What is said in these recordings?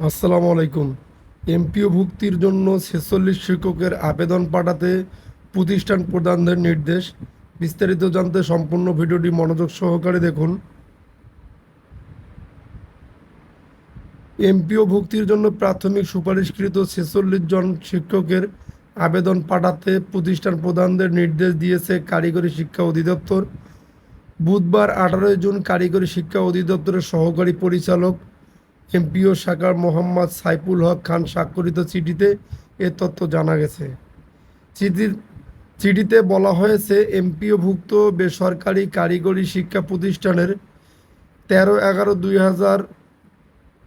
আসসালামু আলাইকুম। এমপিও ভুক্তির জন্য ছেচল্লিশ শিক্ষকের আবেদন পাঠাতে প্রতিষ্ঠান প্রদানদের নির্দেশ। বিস্তারিত জানতে সম্পূর্ণ ভিডিওটি মনোযোগ সহকারে দেখুন। এমপিও ভুক্তির জন্য প্রাথমিক সুপারিশকৃত ছেচল্লিশ জন শিক্ষকের আবেদন পাঠাতে প্রতিষ্ঠান প্রদানদের নির্দেশ দিয়েছে কারিগরি শিক্ষা অধিদপ্তর। বুধবার আঠারোই জুন কারিগরি শিক্ষা অধিদপ্তরের সহকারী পরিচালক এমপিও শাখার মোহাম্মদ সাইফুল হক খান স্বাক্ষরিত চিঠিতে এ তথ্য জানা গেছে। চিঠির চিঠিতে বলা হয়েছে, এমপিওভুক্ত বেসরকারি কারিগরি শিক্ষা প্রতিষ্ঠানের তেরো এগারো দুই হাজার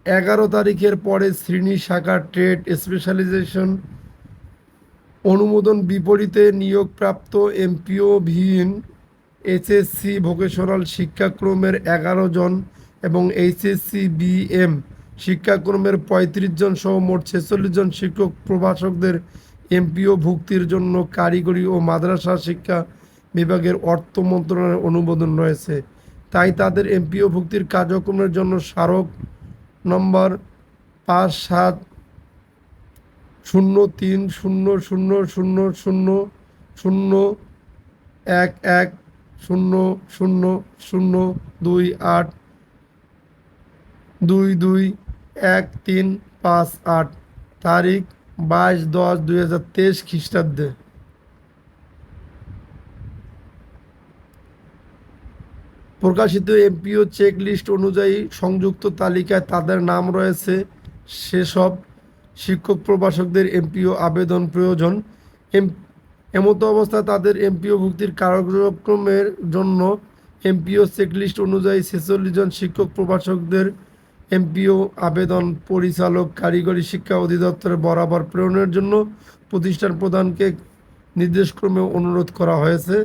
এগারো তারিখের পরে শ্রেণি শাখা ট্রেড স্পেশালাইজেশন অনুমোদন বিপরীতে নিয়োগপ্রাপ্ত এমপিও ভিন এইচএসসি ভোকেশনাল শিক্ষাক্রমের এগারো জন এবং এইচএসসি বিএম শিক্ষাক্রমের পঁয়ত্রিশ জন সহ মোট ছেচল্লিশ জন শিক্ষক, প্রভাষকদের এমপিও ভুক্তির জন্য কারিগরি ও মাদ্রাসা শিক্ষা বিভাগের অর্থ মন্ত্রণালয়ের অনুমোদন রয়েছে। তাই তাদের এমপিও ভুক্তির কার্যক্রমের জন্য স্মারক নম্বর পাঁচ সাত শূন্য তিন শূন্য শূন্য শূন্য শূন্য শূন্য এক এক শূন্য শূন্য শূন্য দুই আট দুই দুই এক তিন পাঁচ আট। তারিখ বাইশ দশ দুই হাজার তেইশ খ্রিস্টাব্দে। প্রকাশিত এমপিও চেক লিস্ট অনুযায়ী সংযুক্ত তালিকায় তাদের নাম রয়েছে সেসব শিক্ষক, প্রভাষকদের এমপিও, আবেদন, প্রয়োজন। এম, এমত অবস্থায় তাদের এমপিও ভুক্তির কার্যক্রমের জন্য এমপিও চেকলিস্ট অনুযায়ী ছেচল্লিশ জন শিক্ষক, প্রভাষকদের এমপিও আবেদন পরিচালক কারিগরি শিক্ষা অধিদপ্তরের বরাবর প্রেরণের জন্য প্রতিষ্ঠান প্রধানকে নির্দেশক্রমে অনুরোধ করা হয়েছে।